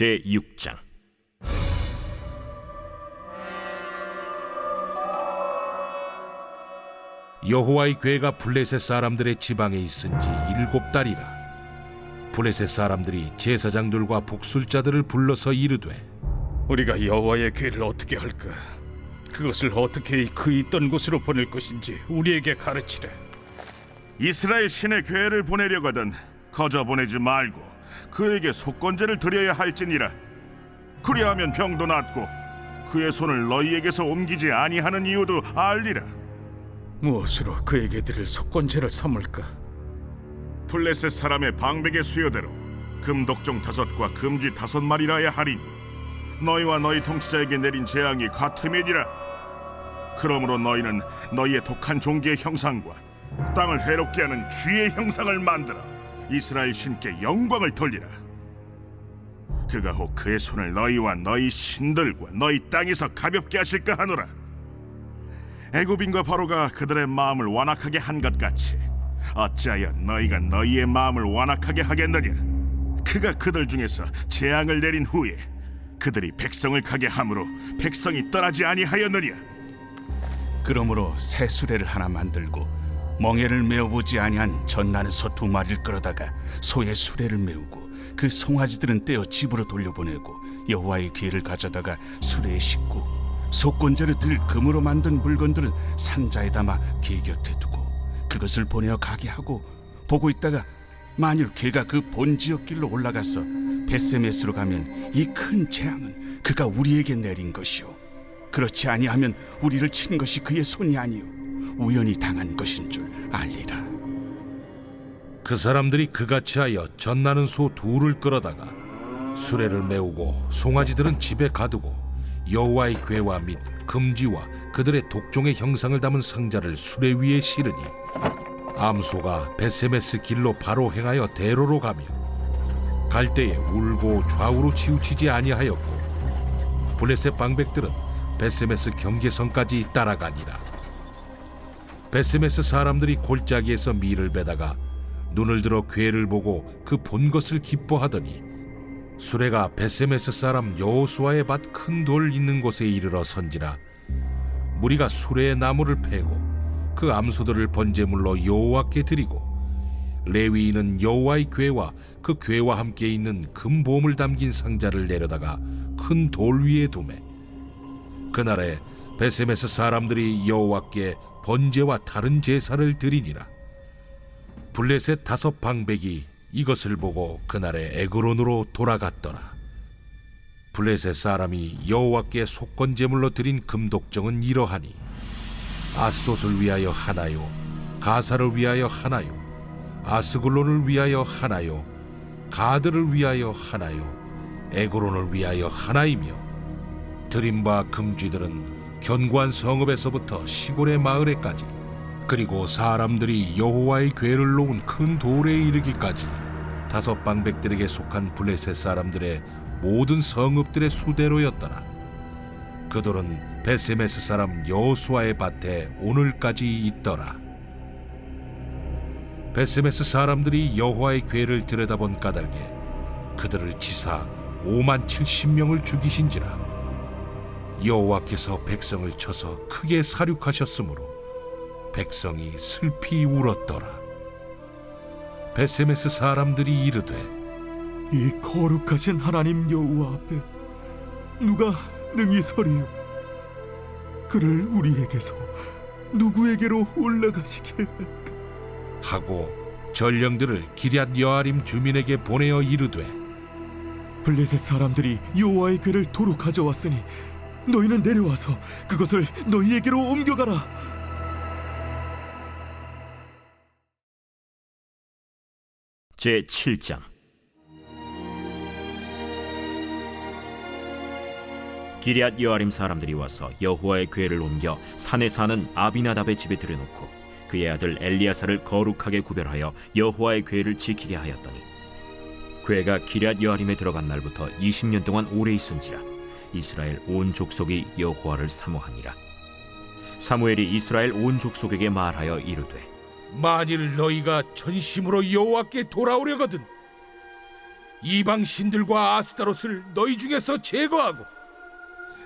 제 6장 여호와의 괴가 블레셋 사람들의 지방에 있은 지 일곱 달이라 블레셋 사람들이 제사장들과 복술자들을 불러서 이르되 우리가 여호와의 괴를 어떻게 할까? 그것을 어떻게 그 있던 곳으로 보낼 것인지 우리에게 가르치래. 이스라엘 신의 괴를 보내려거든 거저 보내지 말고 그에게 속건제를 드려야 할지니라. 그리하면 병도 낫고 그의 손을 너희에게서 옮기지 아니하는 이유도 알리라. 무엇으로 그에게 드릴 속건제를 삼을까? 블레셋 사람의 방백의 수요대로 금독종 다섯과 금쥐 다섯 마리라야 하리니 너희와 너희 통치자에게 내린 재앙이 같음이니라. 그러므로 너희는 너희의 독한 종기의 형상과 땅을 해롭게 하는 쥐의 형상을 만들어 이스라엘 신께 영광을 돌리라. 그가 혹 그의 손을 너희와 너희 신들과 너희 땅에서 가볍게 하실까 하노라. 애굽인과 바로가 그들의 마음을 완악하게 한 것 같이 어찌하여 너희가 너희의 마음을 완악하게 하겠느냐? 그가 그들 중에서 재앙을 내린 후에 그들이 백성을 가게 함으로 백성이 떠나지 아니하였느냐? 그러므로 새 수레를 하나 만들고 멍에를 메어보지 아니한 전나는 소두 마리를 끌어다가 소의 수레를 메우고 그 송아지들은 떼어 집으로 돌려보내고 여호와의 귀를 가져다가 수레에 싣고 속건제를 들 금으로 만든 물건들은 상자에 담아 개 곁에 두고 그것을 보내어 가게 하고 보고 있다가 만일 개가 그 본지역 길로 올라가서 베세메스로 가면 이 큰 재앙은 그가 우리에게 내린 것이요 그렇지 아니하면 우리를 친 것이 그의 손이 아니요 우연히 당한 것인 줄 알리라. 그 사람들이 그같이 하여 전나는 소 둘을 끌어다가 수레를 메우고 송아지들은 집에 가두고 여호와의 괴와 및 금지와 그들의 독종의 형상을 담은 상자를 수레 위에 실으니 암소가 베세메스 길로 바로 행하여 대로로 가며 갈 때에 울고 좌우로 치우치지 아니하였고 블레셋 방백들은 베세메스 경계선까지 따라가니라 베세메스 사람들이 골짜기에서 밀을 베다가 눈을 들어 괴를 보고 그 본 것을 기뻐하더니 수레가 베세메스 사람 여호수아의 밭 큰 돌 있는 곳에 이르러 선지라. 무리가 수레의 나무를 패고 그 암소들을 번제물로 여호와께 드리고 레위인은 여호와의 괴와 그 괴와 함께 있는 금보물 담긴 상자를 내려다가 큰 돌 위에 두매 그날에 베세메스 사람들이 여호와께 번제와 다른 제사를 드리니라. 블레셋 다섯 방백이 이것을 보고 그날에 에그론으로 돌아갔더라. 블레셋 사람이 여호와께 속건 제물로 드린 금독정은 이러하니 아스돗을 위하여 하나요, 가사를 위하여 하나요, 아스글론을 위하여 하나요, 가드를 위하여 하나요, 에그론을 위하여 하나이며 드린 바 금쥐들은 견고한 성읍에서부터 시골의 마을에까지 그리고 사람들이 여호와의 괴를 놓은 큰 돌에 이르기까지 다섯 방백들에게 속한 블레셋 사람들의 모든 성읍들의 수대로였더라. 그 돌은 베세메스 사람 여호수아의 밭에 오늘까지 있더라. 베세메스 사람들이 여호와의 괴를 들여다본 까닭에 그들을 치사 5만 70명을 죽이신지라 여호와께서 백성을 쳐서 크게 사륙하셨으므로 백성이 슬피 울었더라. 베세메스 사람들이 이르되 이 거룩하신 하나님 여호와 앞에 누가 능히 서리요? 그를 우리에게서 누구에게로 올라가시게 할까? 하고 전령들을 기럇 여아림 주민에게 보내어 이르되 블레셋 사람들이 여호와의 괴를 도로 가져왔으니 너희는 내려와서 그것을 너희에게로 옮겨가라. 제 7장 기럇 여아림 사람들이 와서 여호와의 괴를 옮겨 산에 사는 아비나답의 집에 들여놓고 그의 아들 엘리야사를 거룩하게 구별하여 여호와의 괴를 지키게 하였더니 괴가 기럇 여아림에 들어간 날부터 20년 동안 오래 있은지라 이스라엘 온 족속이 여호와를 사모하니라 사무엘이 이스라엘 온 족속에게 말하여 이르되 만일 너희가 전심으로 여호와께 돌아오려거든 이방 신들과 아스타롯을 너희 중에서 제거하고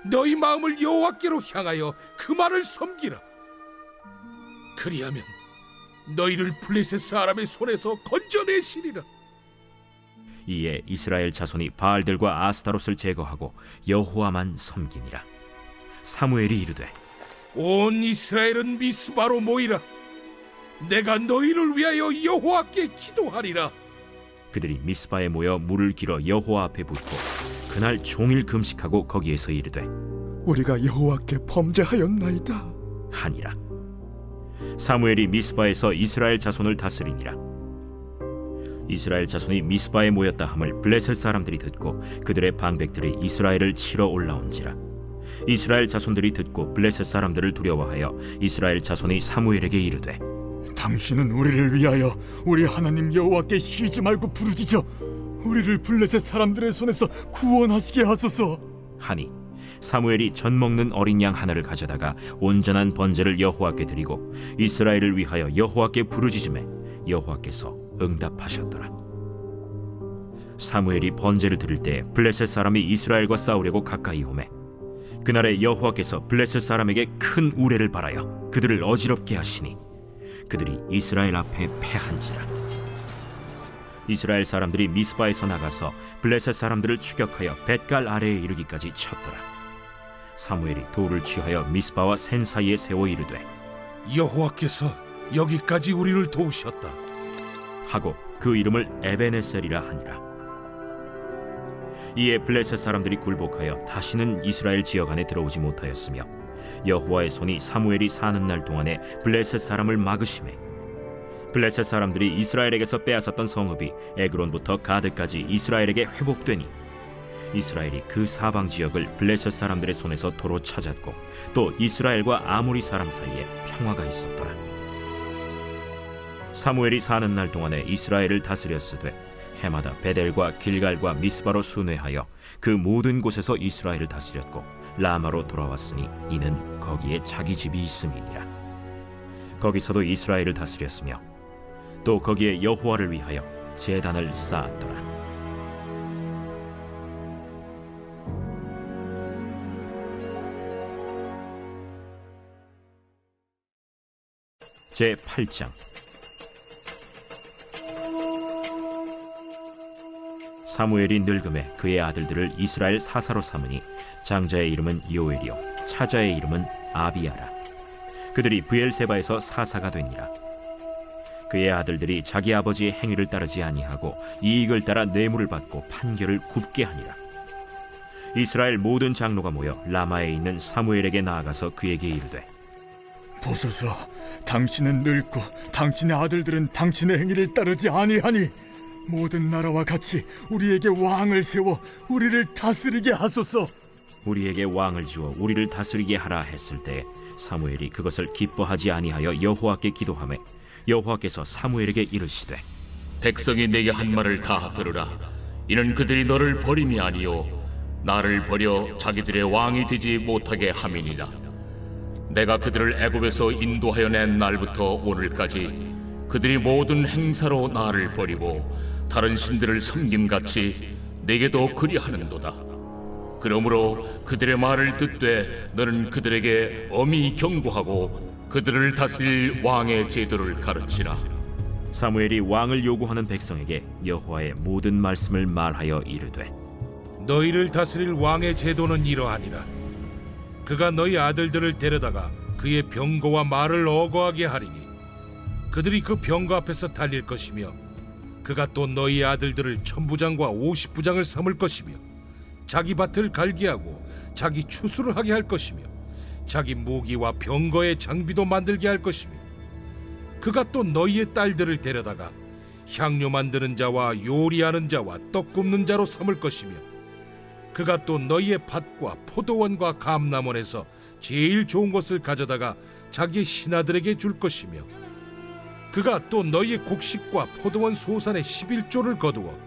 너희 마음을 여호와께로 향하여 그만을 섬기라. 그리하면 너희를 블레셋 사람의 손에서 건져내시리라. 이에 이스라엘 자손이 바알들과 아스타롯을 제거하고 여호와만 섬기니라 사무엘이 이르되 온 이스라엘은 미스바로 모이라. 내가 너희를 위하여 여호와께 기도하리라. 그들이 미스바에 모여 물을 길어 여호와 앞에 붓고 그날 종일 금식하고 거기에서 이르되 우리가 여호와께 범죄하였나이다. 하니라 사무엘이 미스바에서 이스라엘 자손을 다스리니라 이스라엘 자손이 미스바에 모였다 함을 블레셋 사람들이 듣고 그들의 방백들이 이스라엘을 치러 올라온지라 이스라엘 자손들이 듣고 블레셋 사람들을 두려워하여 이스라엘 자손이 사무엘에게 이르되 당신은 우리를 위하여 우리 하나님 여호와께 쉬지 말고 부르짖어 우리를 블레셋 사람들의 손에서 구원하시게 하소서. 하니 사무엘이 전 먹는 어린 양 하나를 가져다가 온전한 번제를 여호와께 드리고 이스라엘을 위하여 여호와께 부르짖음에 여호와께서 응답하셨더라. 사무엘이 번제를 드릴 때 블레셋 사람이 이스라엘과 싸우려고 가까이 오매 그날에 여호와께서 블레셋 사람에게 큰 우레를 발하여 그들을 어지럽게 하시니 그들이 이스라엘 앞에 패한지라. 이스라엘 사람들이 미스바에서 나가서 블레셋 사람들을 추격하여 벳갈 아래에 이르기까지 쳤더라. 사무엘이 돌을 취하여 미스바와 센 사이에 세워 이르되 여호와께서 여기까지 우리를 도우셨다. 하고 그 이름을 에베네셀이라 하니라. 이에 블레셋 사람들이 굴복하여 다시는 이스라엘 지역 안에 들어오지 못하였으며 여호와의 손이 사무엘이 사는 날 동안에 블레셋 사람을 막으심에 블레셋 사람들이 이스라엘에게서 빼앗았던 성읍이 에그론부터 가드까지 이스라엘에게 회복되니 이스라엘이 그 사방 지역을 블레셋 사람들의 손에서 도로 찾았고 또 이스라엘과 아모리 사람 사이에 평화가 있었더라. 사무엘이 사는 날 동안에 이스라엘을 다스렸으되 해마다 베델과 길갈과 미스바로 순회하여 그 모든 곳에서 이스라엘을 다스렸고 라마로 돌아왔으니 이는 거기에 자기 집이 있음이니라. 거기서도 이스라엘을 다스렸으며 또 거기에 여호와를 위하여 제단을 쌓았더라. 제 8장 사무엘이 늙음에 그의 아들들을 이스라엘 사사로 삼으니 장자의 이름은 요엘이요 차자의 이름은 아비야라. 그들이 브엘세바에서 사사가 되니라. 그의 아들들이 자기 아버지의 행위를 따르지 아니하고 이익을 따라 뇌물을 받고 판결을 굽게 하니라. 이스라엘 모든 장로가 모여 라마에 있는 사무엘에게 나아가서 그에게 이르되 보소서, 당신은 늙고 당신의 아들들은 당신의 행위를 따르지 아니하니 모든 나라와 같이 우리에게 왕을 세워 우리를 다스리게 하소서. 우리에게 왕을 주어 우리를 다스리게 하라 했을 때 사무엘이 그것을 기뻐하지 아니하여 여호와께 기도하매 여호와께서 사무엘에게 이르시되 백성이 내게 한 말을 다 들으라. 이는 그들이 너를 버림이 아니요 나를 버려 자기들의 왕이 되지 못하게 함이니라. 내가 그들을 애굽에서 인도하여 낸 날부터 오늘까지 그들이 모든 행사로 나를 버리고 다른 신들을 섬김같이 내게도 그리하는도다. 그러므로 그들의 말을 듣되 너는 그들에게 엄히 경고하고 그들을 다스릴 왕의 제도를 가르치라. 사무엘이 왕을 요구하는 백성에게 여호와의 모든 말씀을 말하여 이르되 너희를 다스릴 왕의 제도는 이러하니라. 그가 너희 아들들을 데려다가 그의 병거와 말을 어거하게 하리니 그들이 그 병거 앞에서 달릴 것이며 그가 또 너희 아들들을 천부장과 오십부장을 삼을 것이며 자기 밭을 갈게 하고 자기 추수를 하게 할 것이며 자기 무기와 병거의 장비도 만들게 할 것이며 그가 또 너희의 딸들을 데려다가 향료 만드는 자와 요리하는 자와 떡 굽는 자로 삼을 것이며 그가 또 너희의 밭과 포도원과 감남원에서 제일 좋은 것을 가져다가 자기 신하들에게 줄 것이며 그가 또 너희의 곡식과 포도원 소산의 11조를 거두어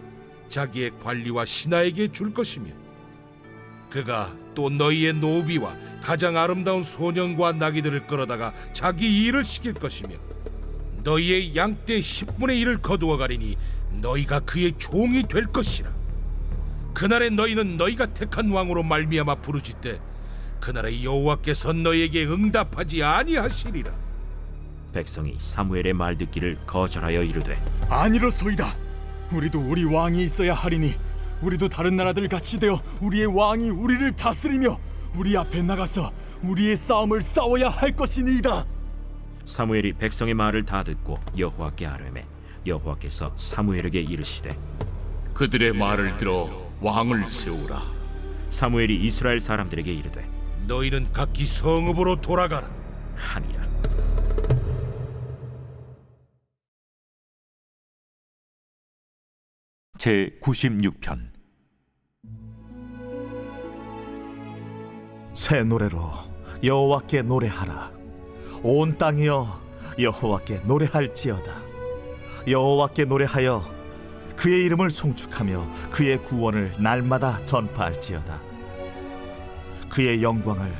자기의 관리와 신하에게 줄 것이며 그가 또 너희의 노비와 가장 아름다운 소년과 나귀들을 끌어다가 자기 일을 시킬 것이며 너희의 양떼 10분의 1을 거두어 가리니 너희가 그의 종이 될 것이라. 그날에 너희는 너희가 택한 왕으로 말미암아 부르짖되 그날에 여호와께서 너희에게 응답하지 아니하시리라 백성이 사무엘의 말 듣기를 거절하여 이르되 아니로소이다. 우리도 우리 왕이 있어야 하리니 우리도 다른 나라들 같이 되어 우리의 왕이 우리를 다스리며 우리 앞에 나가서 우리의 싸움을 싸워야 할 것이니이다. 사무엘이 백성의 말을 다 듣고 여호와께 아뢰매 여호와께서 사무엘에게 이르시되 그들의 말을 들어 왕을 세우라. 사무엘이 이스라엘 사람들에게 이르되 너희는 각기 성읍으로 돌아가라 하니라 제 96편. 새 노래로 여호와께 노래하라. 온 땅이여 여호와께 노래할지어다. 여호와께 노래하여 그의 이름을 송축하며 그의 구원을 날마다 전파할지어다. 그의 영광을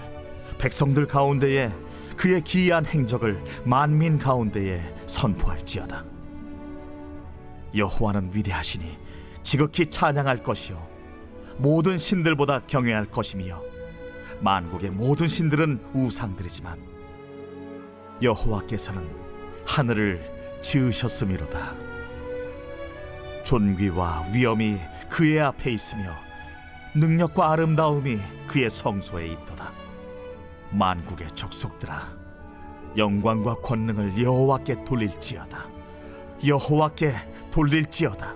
백성들 가운데에 그의 기이한 행적을 만민 가운데에 선포할지어다. 여호와는 위대하시니 지극히 찬양할 것이요. 모든 신들보다 경외할 것이며 만국의 모든 신들은 우상들이지만 여호와께서는 하늘을 지으셨음이로다. 존귀와 위엄이 그의 앞에 있으며 능력과 아름다움이 그의 성소에 있도다. 만국의 족속들아 영광과 권능을 여호와께 돌릴지어다. 여호와께 돌릴지어다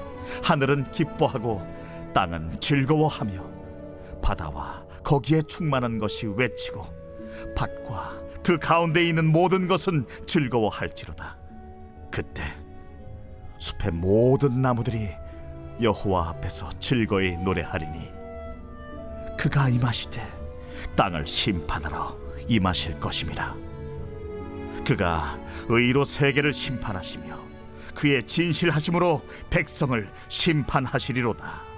하늘은 기뻐하고 땅은 즐거워하며 바다와 거기에 충만한 것이 외치고 밭과 그 가운데 있는 모든 것은 즐거워할지로다. 그때 숲의 모든 나무들이 여호와 앞에서 즐거이 노래하리니 그가 임하시되 땅을 심판하러 임하실 것임이라. 그가 의로 세계를 심판하시며 그의 진실하심으로 백성을 심판하시리로다